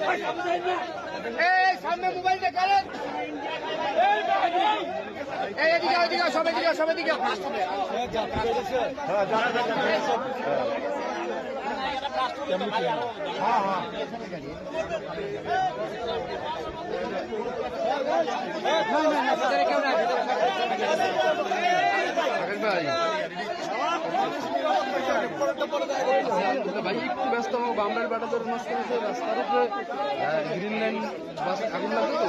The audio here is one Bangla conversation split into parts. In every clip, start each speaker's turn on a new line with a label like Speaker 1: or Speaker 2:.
Speaker 1: এই সামনে যান না, এই এই সামনে না। মোবাইল দেখালেন
Speaker 2: ভাই, ভাই, একটু ব্যস্ত হব বামরার বেটাদের মাঝখানে যে রাস্তার উপরে গ্রিন লাইন বাস আগুন লাগবে তো।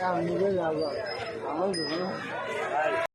Speaker 1: အောင်နေရတာပေါ့။ဘာလို့လဲ။